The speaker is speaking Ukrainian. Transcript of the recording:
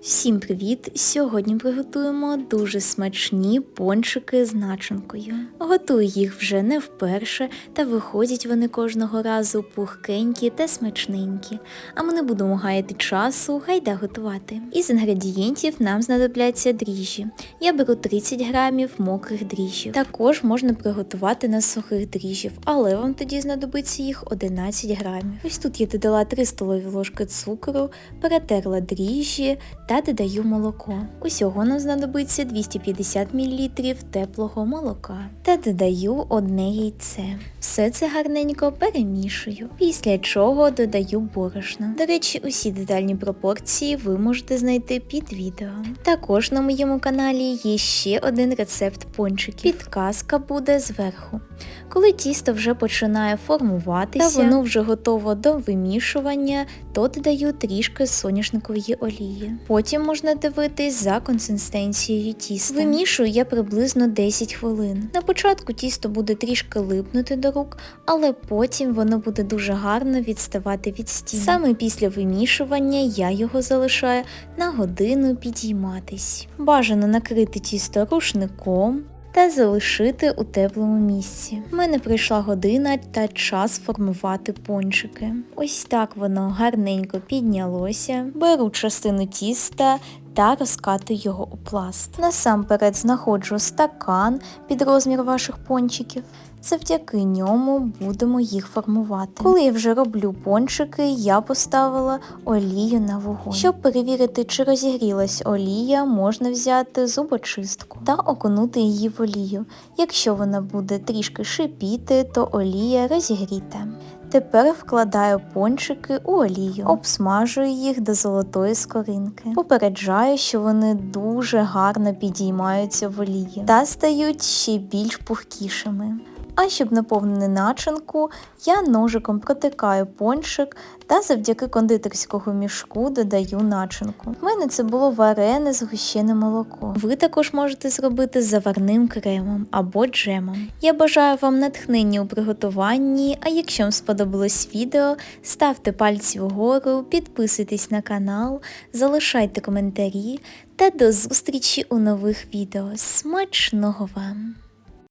Всім привіт! Сьогодні приготуємо дуже смачні пончики з начинкою. Готую їх вже не вперше, та виходять вони кожного разу пухкенькі та смачненькі. А ми не будемо гаяти часу, гайда готувати. Із інгредієнтів нам знадобляться дріжджі. Я беру 30 грамів мокрих дріжджів. Також можна приготувати на сухих дріжджів, але вам тоді знадобиться їх 11 грамів. Ось тут я додала 3 столові ложки цукру, перетерла дріжджі та додаю молоко. Усього нам знадобиться 250 мл теплого молока та додаю одне яйце. Все це гарненько перемішую, після чого додаю борошно. До речі, усі детальні пропорції ви можете знайти під відео. Також на моєму каналі є ще один рецепт пончиків. Підказка буде зверху. Коли тісто вже починає формуватися, та воно вже готово до вимішування, то додаю трішки соняшникової олії. Потім можна дивитись за консистенцією тіста. Вимішую я приблизно 10 хвилин. На початку тісто буде трішки липнути до рук, але потім воно буде дуже гарно відставати від стін. Саме після вимішування я його залишаю на годину підійматись. Бажано накрити тісто рушником та залишити у теплому місці. У мене прийшла година та час формувати пончики. Ось так воно гарненько піднялося. Беру частину тіста та розкатую його у пласт. Насамперед знаходжу стакан під розмір ваших пончиків. Завдяки ньому будемо їх формувати. Коли я вже роблю пончики, я поставила олію на вогонь. Щоб перевірити, чи розігрілась олія, можна взяти зубочистку та окунути її в олію. Якщо вона буде трішки шипіти, то олія розігріта. Тепер вкладаю пончики у олію, обсмажую їх до золотої скоринки. Попереджаю, що вони дуже гарно підіймаються в олії та стають ще більш пухкішими. А щоб наповнити начинку, я ножиком протикаю пончик та завдяки кондитерського мішку додаю начинку. В мене це було варене згущене молоко. Ви також можете зробити заварним кремом або джемом. Я бажаю вам натхнення у приготуванні, а якщо вам сподобалось відео, ставте пальці вгору, підписуйтесь на канал, залишайте коментарі та до зустрічі у нових відео. Смачного вам!